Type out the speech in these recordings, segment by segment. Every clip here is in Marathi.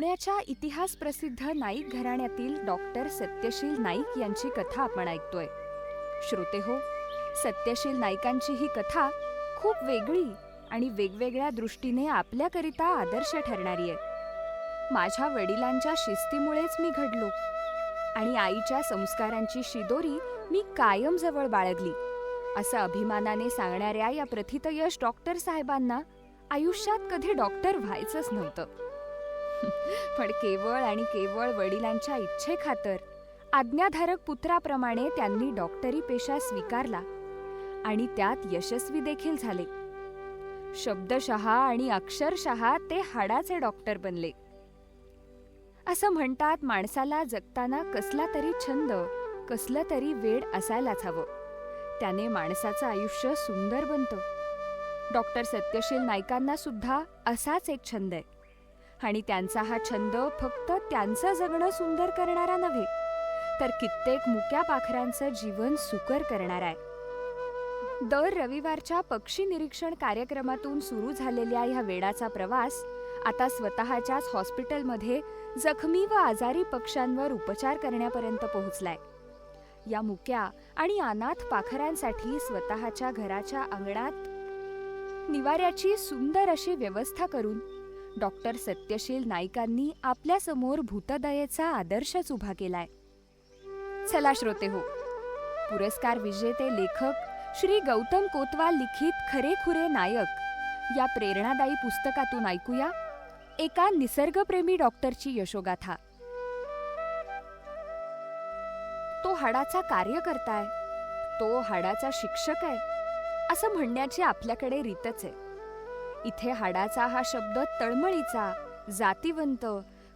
पुण्याच्या इतिहास प्रसिद्ध नाईक घराण्यातील डॉक्टर सत्यशील नाईक यांची कथा आपण ऐकतोय. श्रोते हो सत्यशील नाईकांची ही कथा खूप वेगळी आणि वेगवेगळ्या दृष्टीने आपल्याकरिता आदर्श ठरणारी आहे. माझ्या वडिलांच्या शिस्तीमुळेच मी घडलो आणि आईच्या संस्कारांची शिदोरी मी कायम जवळ बाळगली असं अभिमानाने सांगणाऱ्या या प्रथितयश डॉक्टर साहेबांना आयुष्यात कधी डॉक्टर व्हायचंच नव्हतं. पण केवळ आणि केवळ वडिलांच्या इच्छेखातर आज्ञाधारक पुत्राप्रमाणे त्यांनी डॉक्टरी पेशा स्वीकारला आणि त्यात यशस्वी देखील झाले. शब्दशः आणि अक्षरशः ते हाडाचे डॉक्टर बनले. असं म्हणतात माणसाला जगताना कसला तरी छंद कसलं तरी वेड असायलाच हवं. त्याने माणसाचं आयुष्य सुंदर बनतं. डॉक्टर सत्यशील नायकांना सुद्धा असाच एक छंद आहे. आणि त्यांचा हा छंद फक्त त्यांचं जगणं सुंदर करणारा नव्हे तर कित्येक मुक्या पाखरांचं जीवन सुकर करणार आहे. दर रविवारच्या पक्षी निरीक्षण कार्यक्रमातून सुरू झालेल्या ह्या वेडाचा प्रवास आता स्वतःच्याच हॉस्पिटलमध्ये जखमी व आजारी पक्ष्यांवर उपचार करण्यापर्यंत पोहोचलाय. या मुक्या आणि अनाथ पाखरांसाठी स्वतःच्या घराच्या अंगणात निवाऱ्याची सुंदर अशी व्यवस्था करून डॉक्टर सत्यशील नाईकांनी आपल्यासमोर भूतदयेचा आदर्शच उभा केलाय. चला श्रोते हो. पुरस्कार विजेते लेखक श्री गौतम कोतवाल लिखित खरेखुरे नायक या प्रेरणादायी पुस्तकातून ऐकूया. एका निसर्गप्रेमी डॉक्टरची यशोगाथा. तो हाडाचा कार्यकर्ता आहे. तो हाडाचा शिक्षक आहे. असं म्हणण्याची आपल्याकडे रीतच आहे. इथे हाडाचा हा शब्द तळमळीचा जातीवंत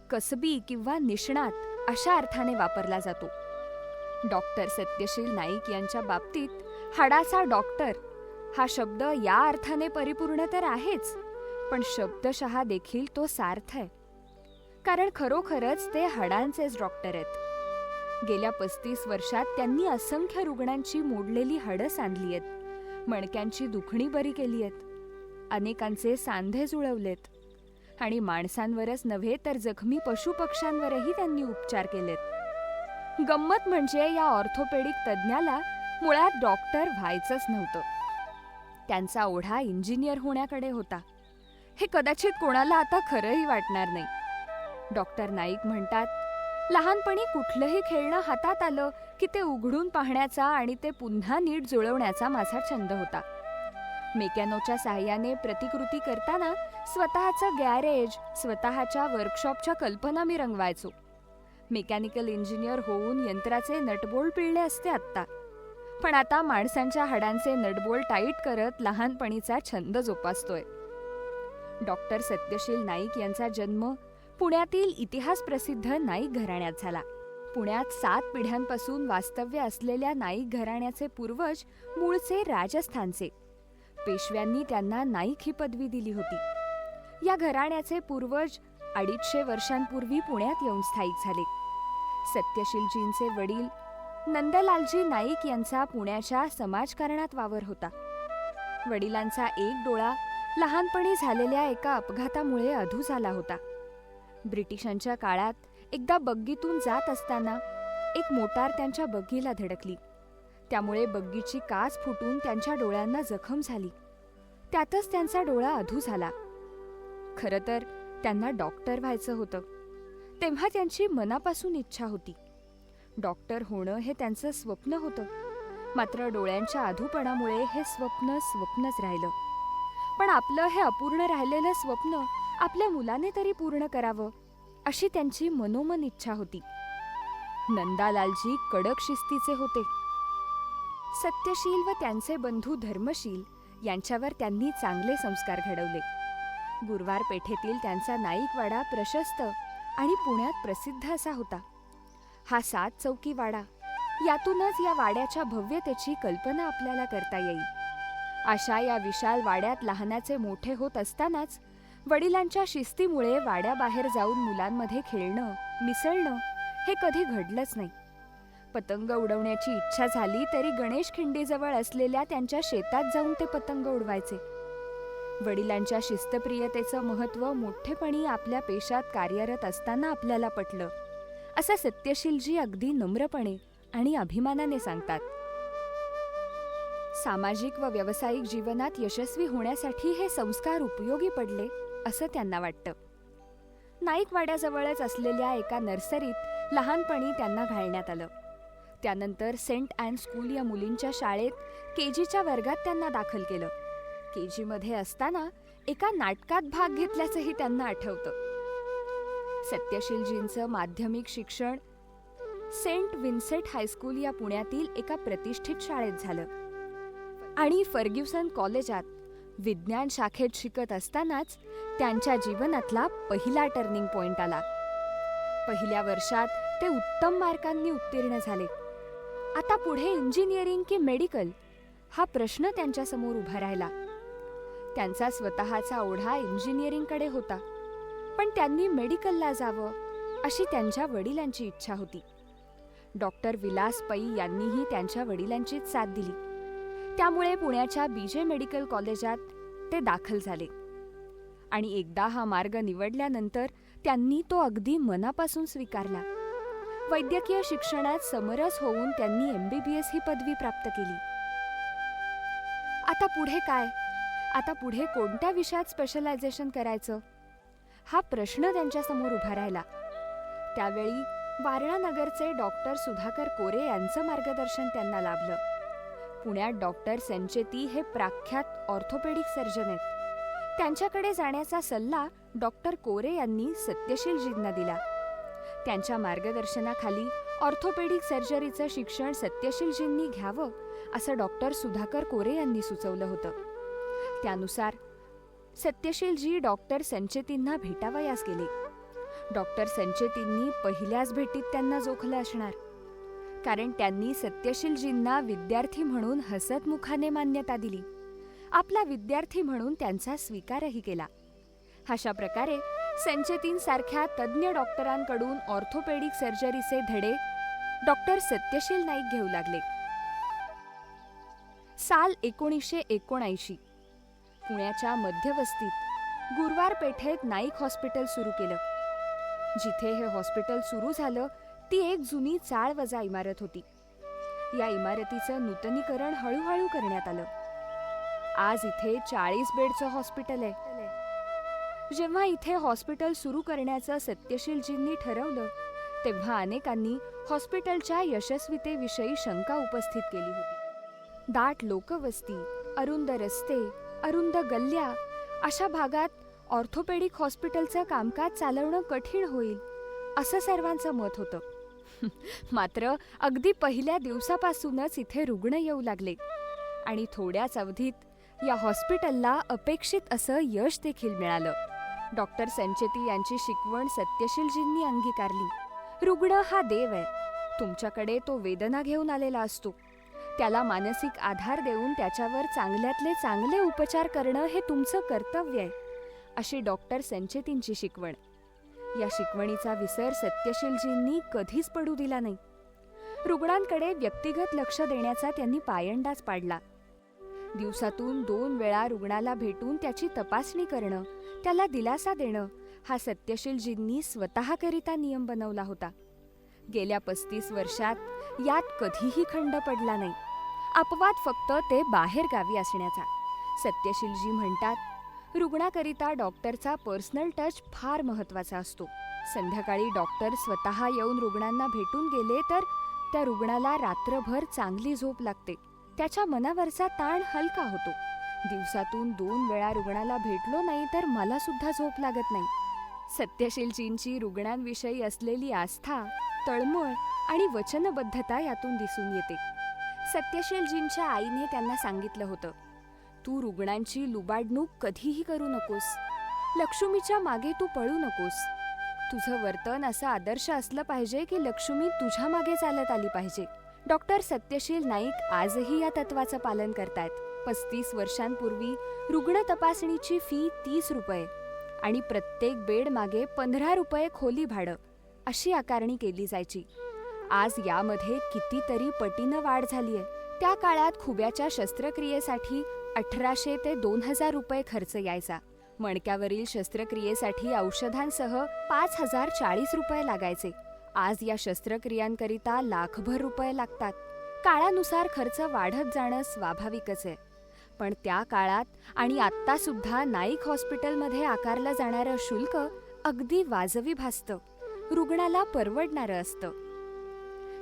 कसबी किंवा निष्णात अशा अर्थाने वापरला जातो. डॉक्टर सत्यशील नाईक यांच्या बाबतीत हाडाचा डॉक्टर हा शब्द या अर्थाने परिपूर्ण तर आहेच पण शब्दशः देखील तो सार्थ आहे. कारण खरोखरच ते हाडांचेच डॉक्टर आहेत. गेल्या पस्तीस वर्षात त्यांनी असंख्य रुग्णांची मोडलेली हाडं सांधली आहेत. मणक्यांची दुखणी बरी केली आहेत. अनेकांचे सांधे जुळवलेत. आणि माणसांवरच नव्हे तर जखमी पशुपक्ष्यांवरही त्यांनी उपचार केलेत. गंमत म्हणजे या ऑर्थोपेडिक तज्ज्ञाला मुळात डॉक्टर व्हायचंच नव्हतं. त्यांचा ओढा इंजिनियर होण्याकडे होता. हे कदाचित कोणाला आता खरंही वाटणार नाही. डॉक्टर नाईक म्हणतात लहानपणी कुठलंही खेळणं हातात आलं की ते उघडून पाहण्याचा आणि ते पुन्हा नीट जुळवण्याचा माझा छंद होता. मेकॅनोच्या साह्याने प्रतिकृती करताना स्वतःचं गॅरेज स्वतःच्या वर्कशॉपच्या कल्पना मी रंगवायचो. मेकॅनिकल इंजिनियर होऊन यंत्राचे नटबोल्ट पिळले असते आत्ता. पण आता माणसांच्या हाडांचे नटबोल टाईट करत लहानपणीचा छंद जोपासतोय. डॉक्टर सत्यशील नाईक यांचा जन्म पुण्यातील इतिहास प्रसिद्ध नाईक घराण्यात झाला. पुण्यात सात पिढ्यांपासून वास्तव्य असलेल्या नाईक घराण्याचे पूर्वज मूळचे राजस्थानचे. पेशव्यांनी त्यांना नाईक ही पदवी दिली होती. या घराण्याचे पूर्वज अडीचशे वर्षांपूर्वी पुण्यात येऊन स्थायिक झाले. सत्यशीलजींचे वडील नंदलालजी नाईक यांचा पुण्याच्या समाजकारणात वावर होता. वडिलांचा एक डोळा लहानपणी झालेल्या एका अपघातामुळे अधू झाला होता. ब्रिटिशांच्या काळात एकदा बग्गीतून जात असताना एक मोटार त्यांच्या बग्गीला धडकली. त्यामुळे बग्गीची काच फुटून त्यांच्या डोळ्यांना जखम झाली. त्यातच त्यांचा डोळा अधू झाला. खरं तर त्यांना डॉक्टर व्हायचं होतं. तेव्हा त्यांची मनापासून इच्छा होती. डॉक्टर होणं हे त्यांचं स्वप्न होतं. मात्र डोळ्यांच्या अधूपणामुळे हे स्वप्न स्वप्नच राहिलं. पण आपलं हे अपूर्ण राहिलेलं स्वप्न आपल्या मुलाने तरी पूर्ण करावं अशी त्यांची मनोमन इच्छा होती. नंदालालजी कडक शिस्तीचे होते. सत्यशील व त्यांचे बंधू धर्मशील यांच्यावर त्यांनी चांगले संस्कार घडवले. गुरुवार पेठेतील त्यांचा नाईकवाडा प्रशस्त आणि पुण्यात प्रसिद्ध असा होता. हा सात चौकी वाडा. यातूनच या वाड्याच्या भव्यतेची कल्पना आपल्याला करता येईल. अशा या विशाल वाड्यात लहानाचे मोठे होत असतानाच वडिलांच्या शिस्तीमुळे वाड्याबाहेर जाऊन मुलांमध्ये खेळणं मिसळणं हे कधी घडलंच नाही. पतंग उडवण्याची इच्छा झाली तरी गणेश खिंडीजवळ असलेल्या त्यांच्या शेतात जाऊन ते पतंग उडवायचे. वडिलांच्या शिस्तप्रियतेचं महत्त्व मोठेपणी आपल्या पेशात कार्यरत असताना आपल्याला पटलं. असं सत्यशीलजी अगदी नम्रपणे आणि अभिमानाने सांगतात. सामाजिक व व्यावसायिक जीवनात यशस्वी होण्यासाठी हे संस्कार उपयोगी पडले असं त्यांना वाटतं. नाईकवाड्याजवळच असलेल्या एका नर्सरीत लहानपणी त्यांना घालण्यात आलं. त्यानंतर सेंट अँड स्कूल या मुलींच्या शाळेत के जीच्या वर्गात त्यांना दाखल केलं. के जीमध्ये असताना एका नाटकात भाग घेतल्याचंही त्यांना आठवतं. सत्यशीलजींचं माध्यमिक शिक्षण सेंट विन्सेंट हायस्कूल या पुण्यातील एका प्रतिष्ठित शाळेत झालं. आणि फर्ग्युसन कॉलेजात विज्ञान शाखेत शिकत असतानाच त्यांच्या जीवनातला पहिला टर्निंग पॉइंट आला. पहिल्या वर्षात ते उत्तम मार्कांनी उत्तीर्ण झाले. आता पुढे इंजिनिअरिंग की मेडिकल हा प्रश्न त्यांच्यासमोर उभा राहिला. त्यांचा स्वतःचा ओढा इंजिनिअरिंगकडे होता. पण त्यांनी मेडिकलला जावं अशी त्यांच्या वडिलांची इच्छा होती. डॉक्टर विलास पै यांनीही त्यांच्या वडिलांचीच साथ दिली. त्यामुळे पुण्याच्या बीजे मेडिकल कॉलेजात ते दाखल झाले. आणि एकदा हा मार्ग निवडल्यानंतर त्यांनी तो अगदी मनापासून स्वीकारला. वैद्यकीय शिक्षणात समरस होऊन त्यांनी एमबीबीएस ही पदवी प्राप्त केली. आता पुढे काय? आता पुढे कोणत्या विषयात स्पेशलायझेशन करायचं? हा प्रश्न त्यांच्यासमोर उभा राहिला. त्यावेळी वारणानगरचे डॉक्टर सुधाकर कोरे यांचं मार्गदर्शन त्यांना लाभलं. पुण्यात डॉक्टर सेंचेती हे प्राख्यात ऑर्थोपेडिक सर्जन आहेत. त्यांच्याकडे जाण्याचा सल्ला डॉक्टर कोरे यांनी सत्यशीलजींना दिला. त्यांच्या मार्गदर्शनाखाली ऑर्थोपेडिक सर्जरीचं शिक्षण सत्यशीलजींनी घ्यावं असं डॉक्टर सुधाकर कोरे यांनी सुचवलं होतं. त्यानुसार सत्यशीलजी डॉक्टर संचेतींना भेटावयास गेले. डॉक्टर संचेतींनी पहिल्याच भेटीत त्यांना जोखलं असणार. कारण त्यांनी सत्यशीलजींना विद्यार्थी म्हणून हसतमुखाने मान्यता दिली. आपला विद्यार्थी म्हणून त्यांचा स्वीकारही केला. अशा प्रकारे संचेतींसारख्या तज्ज्ञ डॉक्टरांकडून ऑर्थोपेडिक सर्जरीचे धडे डॉक्टर सत्यशील नाईक घेऊ लागले. साल एकोणीसशे एकोणऐंशी. पुण्याच्या मध्यवस्तीत गुरुवार पेठेत नाईक हॉस्पिटल सुरू केलं. जिथे हे हॉस्पिटल सुरू झालं ती एक जुनी चाळवजा इमारत होती. या इमारतीचं नूतनीकरण हळूहळू करण्यात आलं. आज इथे चाळीस बेडचं हॉस्पिटल आहे. जेव्हा इथे हॉस्पिटल सुरू करण्याचं सत्यशीलजींनी ठरवलं तेव्हा अनेकांनी हॉस्पिटलच्या यशस्वीतेविषयी शंका उपस्थित केली होती. दाट लोकवस्ती अरुंद रस्ते अरुंद गल्ल्या अशा भागात ऑर्थोपेडिक हॉस्पिटलचं कामकाज चालवणं कठीण होईल असं सर्वांचं मत होतं. मात्र अगदी पहिल्या दिवसापासूनच इथे रुग्ण येऊ लागले आणि थोड्याच अवधीत या हॉस्पिटलला अपेक्षित असं यश देखील मिळालं. डॉक्टर संचेती यांची शिकवण सत्यशीलजींनी अंगीकारली. रुग्ण हा देव आहे. तुमच्याकडे तो वेदना घेऊन आलेला असतो. त्याला मानसिक आधार देऊन त्याच्यावर चांगल्यातले चांगले उपचार करणं हे तुमचं कर्तव्य आहे अशी डॉक्टर संचेतींची शिकवण. या शिकवणीचा विसर सत्यशीलजींनी कधीच पडू दिला नाही. रुग्णांकडे व्यक्तिगत लक्ष देण्याचा त्यांनी पायंडाच पाडला. दिवसातून दोन वेळा रुग्णाला भेटून त्याची तपासणी करणं त्याला दिलासा देणं हा सत्यशीलजींनी स्वतःकरिता नियम बनवला होता. गेल्या पस्तीस वर्षात यात कधीही खंड पडला नाही. अपवाद फक्त ते बाहेर गावी असण्याचा. सत्यशीलजी म्हणतात रुग्णाकरिता डॉक्टरचा पर्सनल टच फार महत्त्वाचा असतो. संध्याकाळी डॉक्टर स्वतः येऊन रुग्णांना भेटून गेले तर त्या रुग्णाला रात्रभर चांगली झोप लागते. त्याच्या मनावरचा ताण हलका होतो. दिवसातून दोन वेळा रुग्णाला भेटलो नाही तर मला सुद्धा झोप लागत नाही. सत्यशीलजींची रुग्णांविषयी असलेली आस्था तळमळ आणि वचनबद्धता यातून दिसून येते. सत्यशीलजींच्या आईने त्यांना सांगितलं होतं तू रुग्णांची लुबाडणूक कधीही करू नकोस. लक्ष्मीच्या मागे तू पळू नकोस. तुझं वर्तन असं आदर्श असलं पाहिजे की लक्ष्मी तुझ्या मागे चालत आली पाहिजे. डॉक्टर सत्यशील नाईक आजही या तत्वाचं पालन करतायत. पस्तीस वर्षांपूर्वी रुग्ण तपासणीची फी तीस रुपये आणि प्रत्येक बेड मागे पंधरा रुपये खोली भाडं अशी आकारणी केली जायची. आज यामध्ये कितीतरी पटीनं वाढ झालीय. त्या काळात खुब्याच्या शस्त्रक्रियेसाठी अठराशे ते दोन हजार रुपये खर्च यायचा. मणक्यावरील शस्त्रक्रियेसाठी औषधांसह पाच हजार चाळीस रुपये लागायचे. आज या शस्त्रक्रियांकरिता लाखभर रुपये लागतात. काळानुसार खर्च वाढत जाणं स्वाभाविकच आहे. पण त्या काळात आणि आत्तासुद्धा नाईक हॉस्पिटलमध्ये आकारलं जाणारं शुल्क अगदी वाजवी भासतं. रुग्णाला परवडणारं असतं.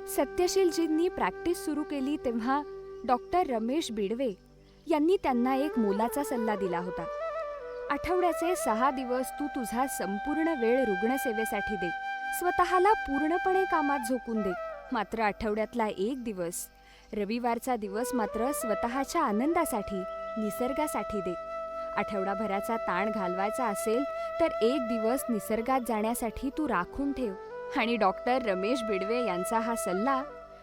सत्यशीलजींनी प्रॅक्टिस सुरू केली तेव्हा डॉक्टर रमेश बिडवे यांनी त्यांना एक मोलाचा सल्ला दिला होता. आठवड्याचे सहा दिवस तू तुझा संपूर्ण वेळ रुग्णसेवेसाठी दे. स्वतःला पूर्णपणे कामात झोकून दे. मात्र आठवड्यातला एक दिवस रविवारचा दिवस मात्र स्वतःच्या आनंदासाठी निसर्गासाठी दे. आठवडाभराचा ताण घालवायचा असेल तर एक दिवस निसर्गात जाण्यासाठी तू राखून ठेव. आणि डॉक्टर रमेश बिडवे यांचा हा सल्ला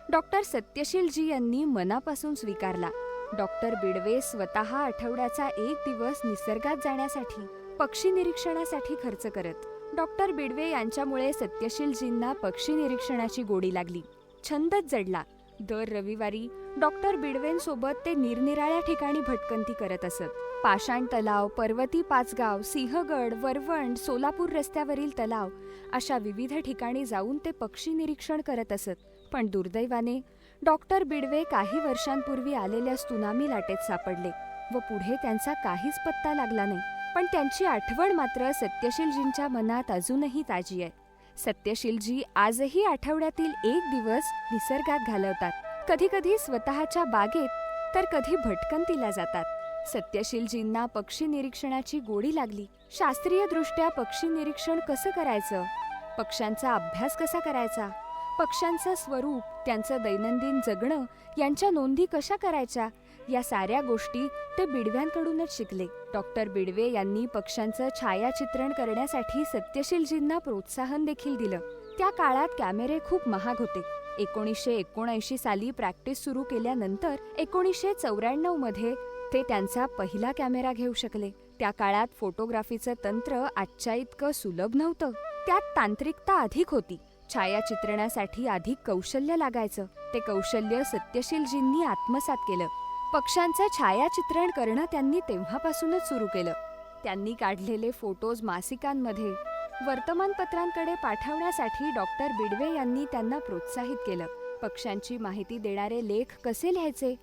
डॉक्टर सत्यशीलजी यांनी मनापासून स्वीकारला. डॉक्टर बिडवे स्वतः आठवड्याचा एक दिवस निसर्गात जाण्यासाठी पक्षी निरीक्षणासाठी खर्च करत. डॉक्टर बिडवे यांच्यामुळे सत्यशीलजींना पक्षी निरीक्षणाची गोडी लागली. छंदच जडला. दर रविवारी डॉक्टर बिडवेंसोबत ते निरनिराळ्या ठिकाणी भटकंती करत असत. पाषाण तलाव पर्वती पाचगाव सिंहगड वरवंड सोलापूर रस्त्यावरील तलाव अशा विविध ठिकाणी जाऊन ते पक्षी निरीक्षण करत असत. पण दुर्दैवाने डॉक्टर बिडवे काही वर्षांपूर्वी आलेल्या सुनामी लाटेत सापडले व पुढे त्यांचा काहीच पत्ता लागला नाही. पण त्यांची आठवण मात्र सत्यशीलजींच्या मनात अजूनही ताजी आहे. सत्यशीलजी आजही आठवड्यातील एक दिवस निसर्गात घालवतात. कधी कधी स्वतःच्या बागेत तर कधी भटकंतीला जातात. सत्यशीलजींना पक्षी निरीक्षणाची गोडी लागली. शास्त्रीय दृष्ट्या पक्षी निरीक्षण कसं करायचं? पक्ष्यांचा अभ्यास कसा करायचा? पक्ष्यांचं स्वरूप त्यांचं दैनंदिन जगणं यांच्या नोंदी कशा करायच्या? या साऱ्या गोष्टी ते बिडव्यांकडूनच शिकले. डॉक्टर बिडवे यांनी पक्ष्यांचं छायाचित्रण करण्यासाठी सत्यशीलजींना प्रोत्साहन देखील दिलं. त्या काळात कॅमेरे खूप महाग होते. एकोणीसशे एकोणऐंशी साली प्रॅक्टिस सुरू केल्यानंतर एकोणीसशे चौऱ्याण्णवमध्ये ते त्यांचा पहिला कॅमेरा घेऊ शकले. त्या काळात फोटोग्राफीचं तंत्र आजच्या इतकं सुलभ नव्हतं. त्यात तांत्रिकता अधिक होती. छायाचित्रणासाठी अधिक कौशल्य लागायचं. ते कौशल्य सत्यशीलजींनी आत्मसात केलं. पक्ष्यांचं छायाचित्रण करणं त्यांनी तेव्हापासूनच सुरू केलं. त्यांनी काढलेले फोटोज मासिकांमध्ये वर्तमानपत्रांकडे पाठवण्यासाठी डॉक्टर बिडवे यांनी त्यांना प्रोत्साहित केलं. पक्ष्यांची माहिती देणारे लेख कसे लिहायचे?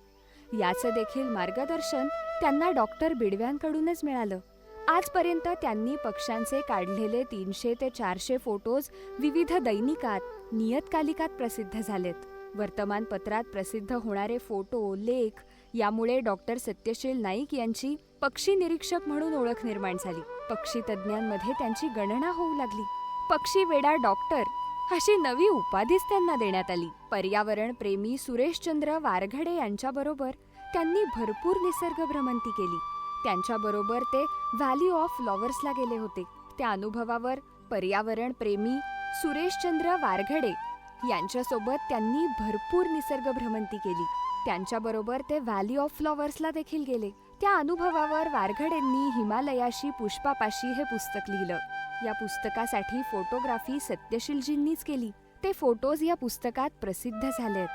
याचं देखील मार्गदर्शन त्यांना डॉक्टर बिडव्यांकडूनच मिळालं. आजपर्यंत त्यांनी पक्ष्यांचे काढलेले तीनशे ते चारशे फोटोज विविध दैनिकात नियतकालिकात प्रसिद्ध झालेत. वर्तमानपत्रात प्रसिद्ध होणारे फोटो लेख यामुळे डॉक्टर सत्यशील नाईक यांची पक्षी निरीक्षक म्हणून ओळख निर्माण झाली. पक्षी तज्ज्ञांमध्ये त्यांची गणना होऊ लागली. पक्षी वेडा डॉक्टर अशी नवी उपाधीच त्यांना देण्यात आली. पर्यावरण प्रेमी सुरेशचंद्र वारघडे यांच्याबरोबर त्यांनी भरपूर निसर्ग भ्रमंती केली. त्यांच्याबरोबर ते व्हॅली ऑफ फ्लॉवर्सला गेले होते. त्या अनुभवावर पर्यावरण प्रेमी सुरेशचंद्र वारघडे यांच्यासोबत त्यांनी भरपूर निसर्ग भ्रमंती केली. त्यांच्याबरोबर ते व्हॅली ऑफ फ्लॉवर्सला देखील गेले. त्या अनुभवावर वारघडेंनी हिमालयाशी पुष्पापाशी हे पुस्तक लिहिलं. या पुस्तकासाठी फोटोग्राफी सत्यशीलजींनीच केली. ते फोटोज या पुस्तकात प्रसिद्ध झालेत.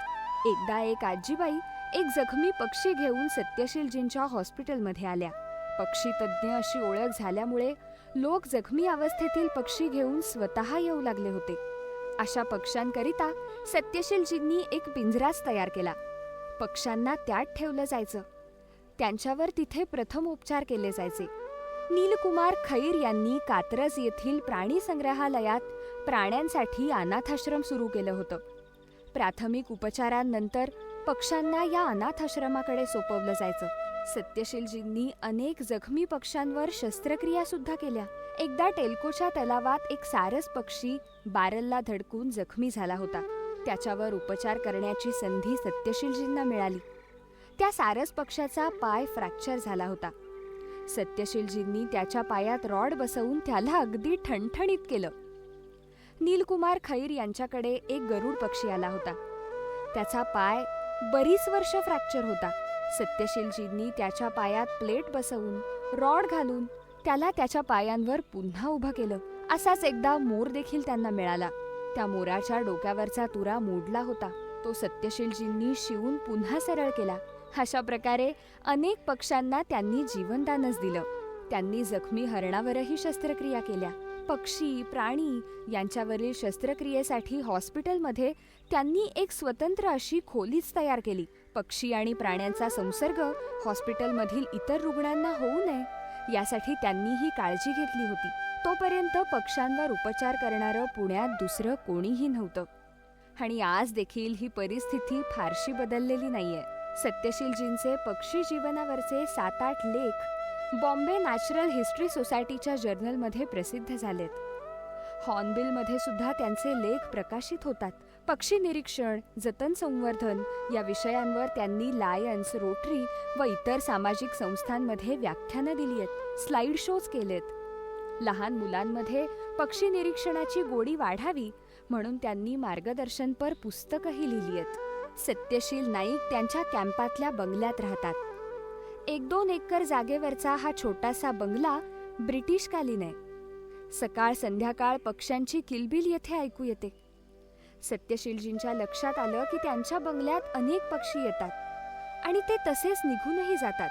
एकदा एक आजीबाई एक जखमी पक्षी घेऊन सत्यशीलजींच्या हॉस्पिटलमध्ये आल्या. पक्षी तज्ज्ञ अशी ओळख झाल्यामुळे लोक जखमी अवस्थेतील पक्षी घेऊन स्वतः येऊ लागले होते. अशा पक्ष्यांकरिता सत्यशीलजींनी एक पिंजराच तयार केला. पक्ष्यांना त्यात ठेवलं जायचं. त्यांच्यावर तिथे प्रथम उपचार केले जायचे. नीलकुमार खैर यांनी कात्रज येथील प्राणी संग्रहालयात प्राण्यांसाठी अनाथाश्रम सुरू केलं होतं. प्राथमिक उपचारांनंतर पक्ष्यांना या अनाथाश्रमाकडे सोपवलं जायचं. सत्यशीलजींनी अनेक जखमी पक्ष्यांवर शस्त्रक्रिया सुद्धा केल्या. एकदा टेल्कोच्या तलावात एक सारस पक्षी बारलला धडकून जखमी झाला होता. त्याच्यावर उपचार करण्याची संधी सत्यशीलजींना मिळाली. त्या सारस पक्षाचा पाय फ्रॅक्चर झाला होता. सत्यशीलजींनी त्याच्या पायात रॉड बसवून त्याला अगदी ठणठणीत केलं. नीलकुमार खैर यांच्याकडे एक गरुड पक्षी आला होता. त्याचा पाय बरीच वर्ष फ्रॅक्चर होता. सत्यशीलजींनी त्याच्या पायात प्लेट बसवून रॉड घालून त्याला त्याच्या पायांवर पुन्हा उभं केलं. असाच एकदा मोर देखील त्यांना मिळाला. त्या मोराच्या डोक्यावरचा तुरा मोडला होता. तो सत्यशीलजींनी शिवून पुन्हा सरळ केला. अशा प्रकारे अनेक पक्ष्यांना त्यांनी जीवनदानच दिलं. त्यांनी जखमी हरणावरही शस्त्रक्रिया केल्या. पक्षी प्राणी यांच्यावरील शस्त्रक्रियेसाठी हॉस्पिटलमध्ये त्यांनी एक स्वतंत्र अशी खोलीच तयार केली. पक्षी आणि प्राण्यांचा संसर्ग हॉस्पिटलमधील इतर रुग्णांना होऊ नये यासाठी त्यांनी ही काळजी घेतली होती. तोपर्यंत पक्ष्यांवर उपचार करणारं पुण्यात दुसरं कोणीही नव्हतं. आणि आज देखील ही परिस्थिती फारशी बदललेली नाहीये. सत्यशीलजींचे पक्षी जीवनावरचे सात आठ लेख बॉम्बे नॅचरल हिस्ट्री सोसायटीच्या जर्नलमध्ये प्रसिद्ध झालेत. हॉर्नबिलमध्ये सुद्धा त्यांचे लेख प्रकाशित होतात. पक्षी निरीक्षण जतन संवर्धन या विषयांवर त्यांनी लायन्स रोटरी व इतर सामाजिक संस्थांमध्ये व्याख्यानं दिली आहेत स्लाइड शोज केलेत. लहान मुलांमध्ये पक्षी निरीक्षणाची गोडी वाढावी म्हणून त्यांनी मार्गदर्शनपर पुस्तकंही लिहिली आहेत. सत्यशील नाईक त्यांच्या कॅम्पातल्या बंगल्यात राहतात. एक दोन एकर जागेवरचा हा छोटासा बंगला ब्रिटिशकालीन आहे. सकाळ संध्याकाळ पक्ष्यांची किलबिल येथे ऐकू येते. सत्यशीलजींच्या लक्षात आलं की त्यांच्या बंगल्यात अनेक पक्षी येतात आणि ते तसेच निघूनही जातात.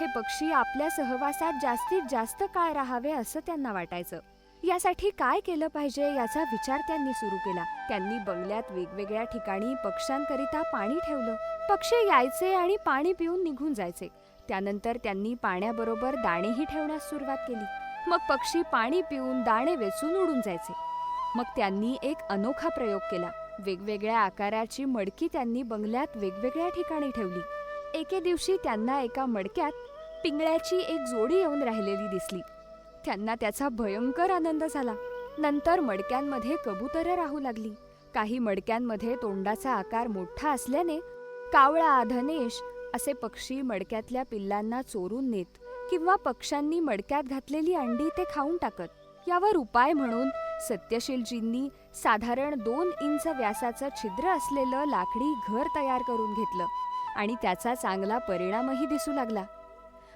हे पक्षी आपल्या सहवासात जास्तीत जास्त काळ राहावे असं त्यांना वाटायचं. यासाठी काय केलं पाहिजे याचा विचार त्यांनी सुरू केला. त्यांनी बंगल्यात वेगवेगळ्या ठिकाणी पक्ष्यांकरिता पाणी ठेवलं. पक्षी यायचे आणि पाणी पिऊन निघून जायचे. त्यानंतर त्यांनी पाण्याबरोबर दाणेही ठेवण्यास सुरुवात केली. मग पक्षी पाणी पिऊन दाणे वेचून उडून जायचे. मग त्यांनी एक अनोखा प्रयोग केला. वेगवेगळ्या आकाराची मडकी त्यांनी बंगल्यात वेगवेगळ्या ठिकाणी ठेवली. एके दिवशी त्यांना एका मडक्यात पिंगळ्याची एक जोडी येऊन राहिलेली दिसली. त्यांना त्याचा भयंकर आनंद झाला. नंतर मडक्यांमध्ये कबुतरं राहू लागली. काही मडक्यांमध्ये तोंडाचा आकार मोठा असल्याने कावळा धनेश असे पक्षी मडक्यातल्या पिल्लांना चोरून नेत किंवा पक्ष्यांनी मडक्यात घातलेली अंडी ते खाऊन टाकत. यावर उपाय म्हणून सत्यशीलजींनी साधारण दोन इंच व्यासाचं छिद्र असलेलं लाकडी घर तयार करून घेतलं आणि त्याचा चांगला परिणामही दिसू लागला.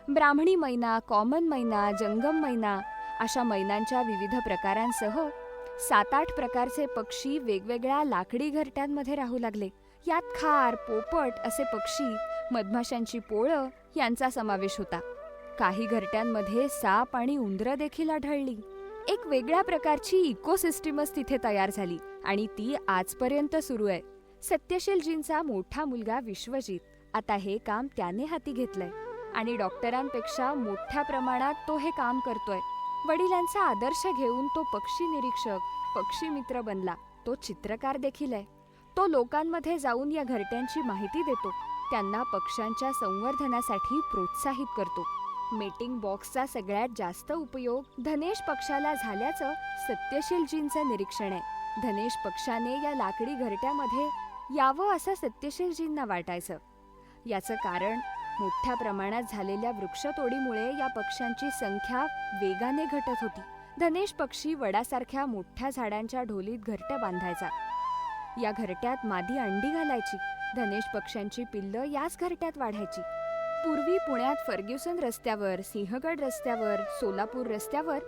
ब्राह्मणी मैना कॉमन मैना जंगम मैना अशा मैनांच्या विविध प्रकारांसह सात आठ प्रकारचे पक्षी वेगवेगळ्या लाकडी घरट्यांमध्ये राहू लागले. यात खार पोपट असे पक्षी मधमाशांची पोळं यांचा समावेश होता. काही घरट्यांमध्ये साप आणि उंदरं देखील आढळली. एक वेगळ्या प्रकारची इकोसिस्टीमच तिथे तयार झाली आणि ती आजपर्यंत सुरू आहे. सत्यशीलजींचा मोठा मुलगा विश्वजीत आता हे काम त्याने हाती घेतलंय आणि डॉक्टरांपेक्षा मोठ्या प्रमाणात तो हे काम करतोय. वडिलांचा आदर्श घेऊन तो पक्षी निरीक्षक पक्षी मित्र बनला. तो चित्रकार देखील आहे. तो लोकांमध्ये जाऊन या घरट्यांची माहिती देतो. त्यांना पक्ष्यांच्या संवर्धनासाठी प्रोत्साहित करतो. मेटिंग बॉक्सचा सगळ्यात जास्त उपयोग धनेश पक्षाला झाल्याचं सत्यशीलजींचं निरीक्षण आहे. धनेश पक्षाने या लाकडी घरट्यामध्ये यावं असं सत्यशीलजींना वाटायचं. याचं कारण मोठ्या प्रमाणात झालेल्या वृक्षतोडीमुळे या पक्ष्यांची संख्या वेगाने घटत होती. धनेश पक्षी वडासारख्या मोठ्या झाडांच्या ढोलीत घरट्या बांधायचा. या घरट्यात मादी अंडी घालायची. धनेश पक्ष्यांची पिल्लं याच घरट्यात वाढायची. पूर्वी पुण्यात फर्ग्युसन रस्त्यावर सिंहगड रस्त्यावर सोलापूर रस्त्यावर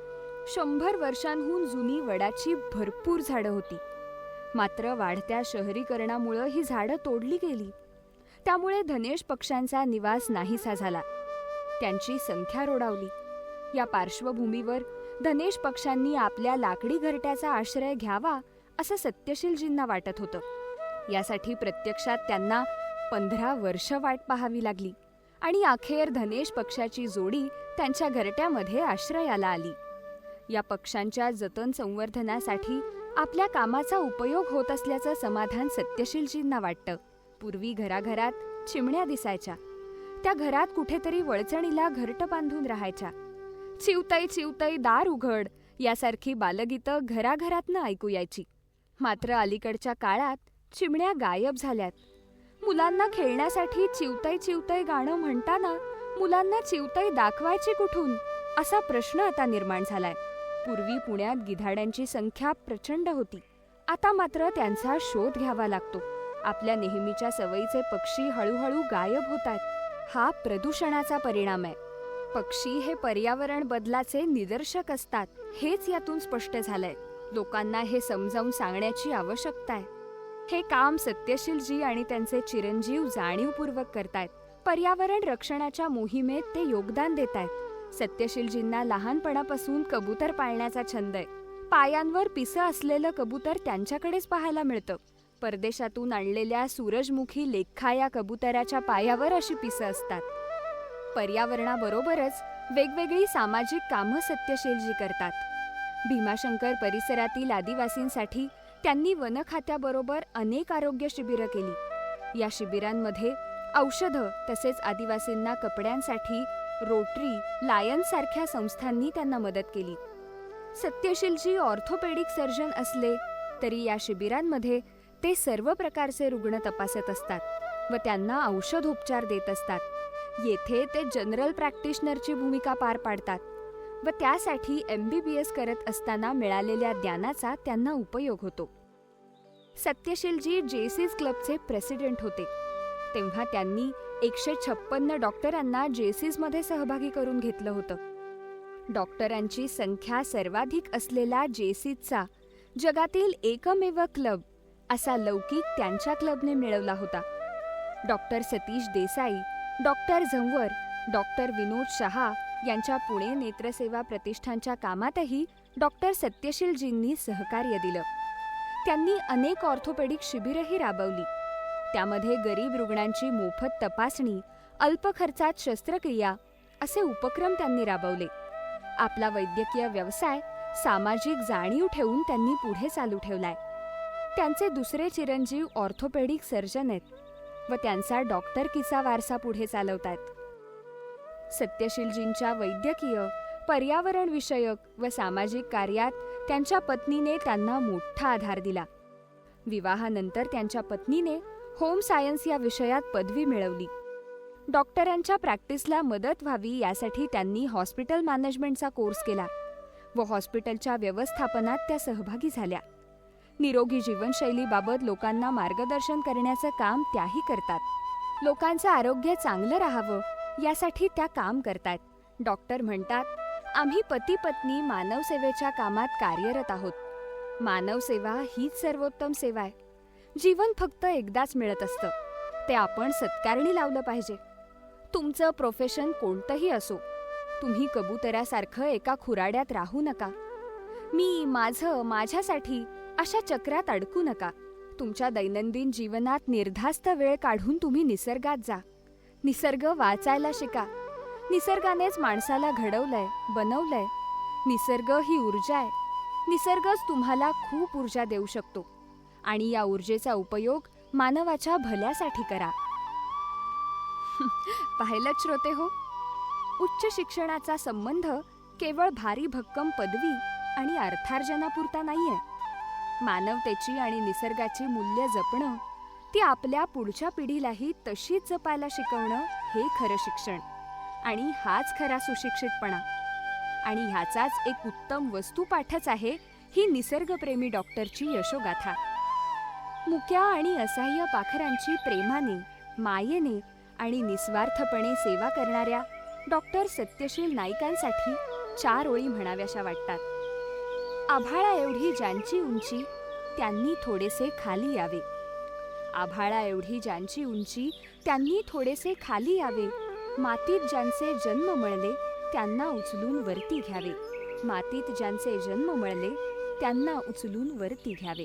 शंभर वर्षांहून जुनी वडाची भरपूर झाडं होती. मात्र वाढत्या शहरीकरणामुळं ही झाडं तोडली गेली. त्यामुळे धनेश पक्ष्यांचा निवास नाहीसा झाला. त्यांची संख्या रोडावली. या पार्श्वभूमीवर धनेश पक्ष्यांनी आपल्या लाकडी घरट्याचा आश्रय घ्यावा असं सत्यशीलजींना वाटत होतं. यासाठी प्रत्यक्षात त्यांना पंधरा वर्ष वाट पाहावी लागली. आणि अखेर धनेश पक्षाची जोडी त्यांच्या घरट्यामध्ये आश्रयाला आली. या पक्ष्यांच्या जतन संवर्धनासाठी आपल्या कामाचा उपयोग होत असल्याचं समाधान सत्यशीलजींना वाटतं. पूर्वी घराघरात चिमण्या दिसायच्या. त्या घरात कुठेतरी वळचणीला घरट बांधून राहायच्या. चिवतई चिवतई दार उघड यासारखी बालगीतं घराघरातनं ऐकू यायची. मात्र अलीकडच्या काळात चिमण्या गायब झाल्यात. मुलांना खेळण्यासाठी चिवतय चिवतय गाणं म्हणताना मुलांना चिवतय दाखवायची कुठून? असा प्रश्न आता निर्माण झालाय. पूर्वी पुण्यात गिधाड्यांची संख्या प्रचंड होती. आता मात्र त्यांचा शोध घ्यावा लागतो. आपल्या नेहमीच्या सवयीचे पक्षी हळूहळू गायब होत आहेत. हा प्रदूषणाचा परिणाम आहे. पक्षी हे पर्यावरण बदलाचे निदर्शक असतात हेच यातून स्पष्ट झालंय. लोकांना हे समजावून सांगण्याची आवश्यकता आहे. हे काम सत्यशीलजी आणि त्यांचे चिरंजीव जाणीवपूर्वक करतायत. पर्यावरण रक्षणाच्या मोहिमेत ते योगदान देत आहेत सत्यशीलजींना लहानपणापासून कबूतर पाळण्याचा छंद आहे. पायांवर पिसं असलेलं कबूतर त्यांच्याकडेच पाहायला मिळतं. परदेशातून आणलेल्या सूरजमुखी लेखा या कबुतराच्या पायावर अशी पिसं असतात. पर्यावरणाबरोबरच वेगवेगळी सामाजिक कामं सत्यशीलजी करतात. भीमाशंकर परिसरातील आदिवासींसाठी त्यांनी वनखात्याबरोबर अनेक आरोग्य शिबिरं केली. या शिबिरांमध्ये औषधं तसेच आदिवासींना कपड्यांसाठी रोटरी लायन सारख्या संस्थांनी त्यांना मदत केली. सत्यशीलजी ऑर्थोपेडिक सर्जन असले तरी या शिबिरांमध्ये ते सर्व प्रकारचे रुग्ण तपासत असतात व त्यांना औषधोपचार देत असतात. येथे ते जनरल प्रॅक्टिशनरची भूमिका पार पाडतात. व त्यासाठी एम बी बी एस करत असताना मिळालेल्या ज्ञानाचा त्यांना उपयोग होतो. सत्यशीलजी जेसीज क्लबचे प्रेसिडेंट होते. तेव्हा त्यांनी एकशे छप्पन्न डॉक्टरांना जेसीजमध्ये सहभागी करून घेतलं होतं. डॉक्टरांची संख्या सर्वाधिक असलेला जेसीजचा जगातील एकमेव क्लब असा लौकिक त्यांच्या क्लबने मिळवला होता. Doctor Satish Desai doctor Zanwar doctor Vinod Shah यांच्या पुणे नेत्रसेवा प्रतिष्ठानच्या कामातही डॉक्टर सत्यशीलजींनी सहकार्य दिलं. त्यांनी अनेक ऑर्थोपेडिक शिबिरही राबवली. त्यामध्ये गरीब रुग्णांची मोफत तपासणी अल्प खर्चात शस्त्रक्रिया असे उपक्रम त्यांनी राबवले. आपला वैद्यकीय व्यवसाय सामाजिक जाणीव ठेवून त्यांनी पुढे चालू ठेवलाय. त्यांचे दुसरे चिरंजीव ऑर्थोपेडिक सर्जन आहेत व त्यांचा डॉक्टरकीचा वारसा पुढे चालवतायत. सत्यशीलजींच्या वैद्यकीय पर्यावरण विषयक व सामाजिक कार्यात त्यांच्या पत्नीने त्यांना मोठा आधार दिला. विवाहानंतर त्यांच्या पत्नीने होम सायन्स या विषयात पदवी मिळवली. डॉक्टरांच्या प्रॅक्टिसला मदत व्हावी यासाठी त्यांनी हॉस्पिटल मॅनेजमेंटचा कोर्स केला व हॉस्पिटलच्या व्यवस्थापनात त्या सहभागी झाल्या. निरोगी जीवनशैलीबाबत लोकांना मार्गदर्शन करण्याचं काम त्याही करतात. लोकांचं आरोग्य चांगलं राहावं यासाठी त्या काम करतायत. डॉक्टर म्हणतात आम्ही पती पत्नी मानवसेवेच्या कामात कार्यरत आहोत. मानवसेवा हीच सर्वोत्तम सेवा आहे. जीवन फक्त एकदाच मिळत असतं. ते आपण सत्कारणी लावलं पाहिजे. तुमचं प्रोफेशन कोणतंही असो तुम्ही कबुतरासारखं एका खुराड्यात राहू नका. मी माझं माझ्यासाठी अशा चक्रात अडकू नका. तुमच्या दैनंदिन जीवनात निर्धास्त वेळ काढून तुम्ही निसर्गात जा. निसर्ग वाचायला शिका. निसर्गानेच माणसाला घडवलंय बनवलंय. निसर्ग ही ऊर्जा आहे. निसर्गच तुम्हाला खूप ऊर्जा देऊ शकतो. आणि या ऊर्जेचा उपयोग मानवाच्या भल्यासाठी करा. पाहिलं श्रोते हो? उच्च शिक्षणाचा संबंध केवळ भारी भक्कम पदवी आणि अर्थार्जनापुरता नाहीये. मानवतेची आणि निसर्गाची मूल्य जपणं ती आपल्या पुढच्या पिढीलाही तशीच जपायला शिकवणं हे खरं शिक्षण. आणि हाच खरा सुशिक्षितपणा. आणि ह्याचाच एक उत्तम वस्तुपाठच आहे ही निसर्गप्रेमी डॉक्टरची यशोगाथा. मुक्या आणि असह्य पाखरांची प्रेमाने मायेने आणि निस्वार्थपणे सेवा करणाऱ्या डॉक्टर सत्यशील नाईकांसाठी चार ओळी म्हणाव्याशा वाटतात. आभाळा एवढी ज्यांची उंची त्यांनी थोडेसे खाली यावे. आभाळा एवढी ज्यांची उंची त्यांनी थोडेसे खाली यावे. मातीत ज्यांचे जन्म मळले त्यांना उचलून वरती घ्यावे. मातीत ज्यांचे जन्म मळले त्यांना उचलून वरती घ्यावे.